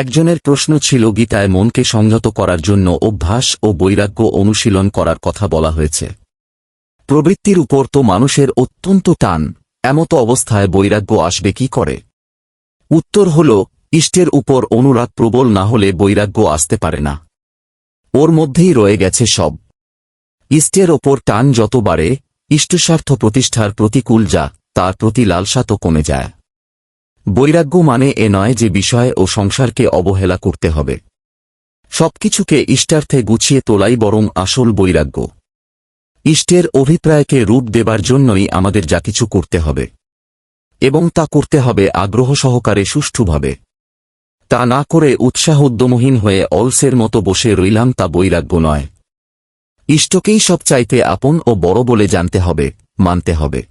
একজনের প্রশ্ন ছিল গীতায় মনকে সংযত করার জন্য অভ্যাস ও বৈরাগ্য অনুশীলন করার কথা বলা হয়েছে। প্রবৃত্তির উপর তো মানুষের অত্যন্ত টান, এমত অবস্থায় বৈরাগ্য আসবে কি করে? উত্তর হল, ইষ্টের উপর অনুরাগ প্রবল না হলে বৈরাগ্য আসতে পারে না। ওর মধ্যেই রয়ে গেছে সব। ইষ্টের ওপর টান যত বাড়ে, ইষ্টস্বার্থ প্রতিষ্ঠার প্রতিকূল যা, তার প্রতি লালসা তো কমে যায়। বৈরাগ্য মানে এ নয় যে বিষয় ও সংসারকে অবহেলা করতে হবে। সবকিছুকে ইষ্টার্থে গুছিয়ে তোলাই বরং আসল বৈরাগ্য। ইষ্টের অভিপ্রায়কে রূপ দেবার জন্যই আমাদের যা কিছু করতে হবে। এবং তা করতে হবে আগ্রহ সহকারে সুষ্ঠুভাবে। তা না করে উৎসাহ উদ্যমহীন হয়ে অলসের মতো বসে রইলাম তা বৈরাগ্য নয়। ইষ্টকেই সব চাইতে আপন ও বড় বলে জানতে হবে, মানতে হবে।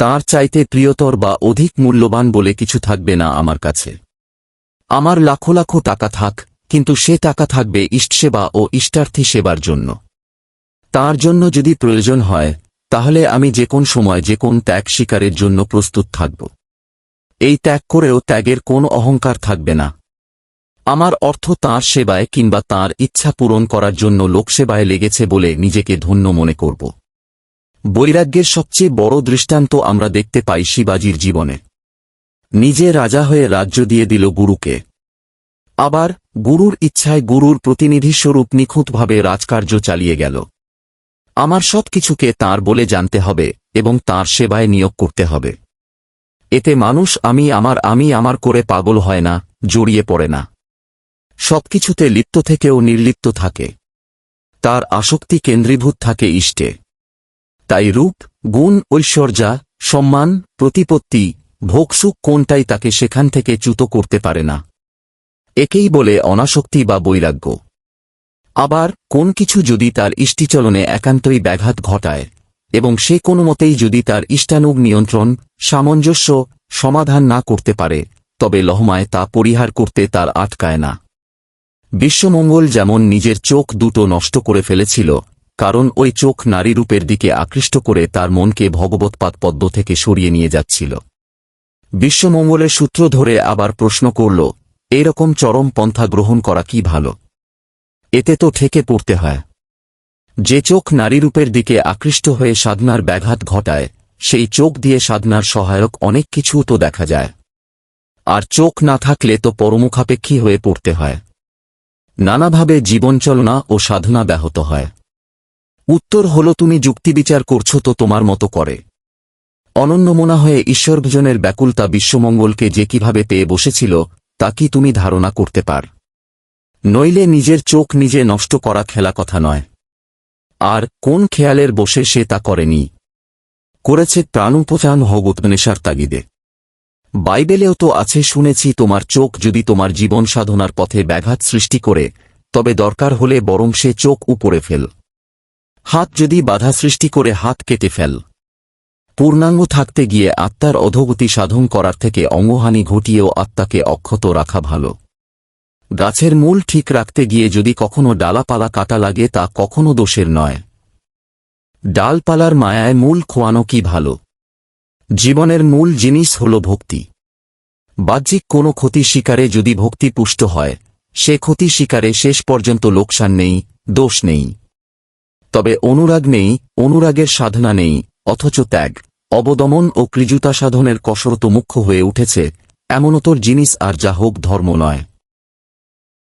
তার চাইতে প্রিয়তর বা অধিক মূল্যবান বলে কিছু থাকবে না আমার কাছে। আমার লাখো লাখো টাকা থাক, কিন্তু সে টাকা থাকবে ইষ্টসেবা ও ইষ্টার্থী সেবার জন্য। তার জন্য যদি প্রয়োজন হয়, তাহলে আমি যে কোন সময় যে কোন ত্যাগ স্বীকারের জন্য প্রস্তুত থাকব। এই ত্যাগ করেও ত্যাগের কোন অহংকার থাকবে না। আমার অর্থ তাঁর সেবায় কিংবা তার ইচ্ছা পূরণ করার জন্য লোকসেবায় লেগেছে বলে নিজেকে ধন্য মনে করব। বৈরাগ্যের সবচেয়ে বড় দৃষ্টান্ত আমরা দেখতে পাই শিবাজির জীবনে। নিজে রাজা হয়ে রাজ্য দিয়ে দিল গুরুকে। আবার গুরুর ইচ্ছায় গুরুর প্রতিনিধিস্বরূপ নিখুঁতভাবে রাজকার্য চালিয়ে গেল। আমার সব কিছুকে তাঁর বলে জানতে হবে এবং তাঁর সেবায় নিয়োগ করতে হবে। এতে মানুষ আমি আমার আমি আমার করে পাগল হয় না, জড়িয়ে পড়ে না। সবকিছুতে লিপ্ত থেকেও নির্লিপ্ত থাকে। তার আসক্তি কেন্দ্রীভূত থাকে ইষ্টে। তাই রূপ, গুণ, ঐশ্বর্যা, সম্মান, প্রতিপত্তি, ভোগসুখ কোনটাই তাকে সেখান থেকে চ্যুত করতে পারে না। একেই বলে অনাসক্তি বা বৈরাগ্য। আবার, কোন কিছু যদি তার ইষ্টিচলনে একান্তই ব্যাঘাত ঘটায়, এবং সে কোনো মতেই যদি তার ইষ্টানুগ নিয়ন্ত্রণ, সামঞ্জস্য, সমাধান না করতে পারে, তবে লহমায় তা পরিহার করতে তার আটকায় না। বিশ্বমঙ্গল যেমন নিজের চোখ দুটো নষ্ট করে ফেলেছিল কারণ ওই চোখ নারী রূপের দিকে আকৃষ্ট করে তার মনকে ভগবৎপাদ পদ্ম থেকে সরিয়ে নিয়ে যাচ্ছিল। বিশ্বমঙ্গলের সূত্র ধরে আবার প্রশ্ন করল এরকম চরম পন্থা গ্রহণ করা কি ভালো? এতে তো ঠেকে পড়তে হয়। যে চোখ নারীরূপের দিকে আকৃষ্ট হয়ে সাধনার ব্যাঘাত ঘটায়, সেই চোখ দিয়ে সাধনার সহায়ক অনেক কিছু তো দেখা যায়। আর চোখ না থাকলে তো পরমুখাপেক্ষী হয়ে পড়তে হয়। নানাভাবে জীবনচলনা ও সাধনা ব্যাহত হয়। উত্তর হল, তুমি যুক্তিবিচার করছ তো তোমার মতো করে। অনন্যমনা হয়ে ঈশ্বরভজনের ব্যাকুলতা বিশ্বমঙ্গলকে যে কীভাবে পেয়ে বসেছিল, তা কি তুমি ধারণা করতে পার। নইলে নিজের চোখ নিজে নষ্ট করা খেলা কথা নয়। আর কোন খেয়ালের বসে সে তা করেনি। করেছে প্রাণোপচান হগুতনেশার তাগিদে। বাইবেলেও তো আছে, শুনেছি, তোমার চোখ যদি তোমার জীবন সাধনার পথে ব্যাঘাত সৃষ্টি করে, তবে দরকার হলে বরং সে চোখ উপরে ফেল। হাত যদি বাধা সৃষ্টি করে হাত কেটে ফেল। পূর্ণাঙ্গ থাকতে গিয়ে আত্মার অধোগতি সাধন করার থেকে অঙ্গহানি ঘটিয়েও আত্মাকে অক্ষত রাখা ভালো। গাছের মূল ঠিক রাখতে গিয়ে যদি কখনো ডালাপালা কাটা লাগে তা কখনো দোষের নয়। ডালপালার মায়ায় মূল খোয়ানো কি ভালো? জীবনের মূল জিনিস হল ভক্তি। বাহ্যিক কোনো ক্ষতি শিকারে যদি ভক্তি পুষ্ট হয়, সে ক্ষতি শিকারে শেষ পর্যন্ত লোকসান নেই, দোষ নেই। তবে অনুরাগ নেই, অনুরাগের সাধনা নেই, অথচ ত্যাগ। অবদমন ও কৃজুতা সাধনের কসরত মুখ্য হয়ে উঠেছে এমনতর জিনিস আর যা হোক ধর্ম নয়।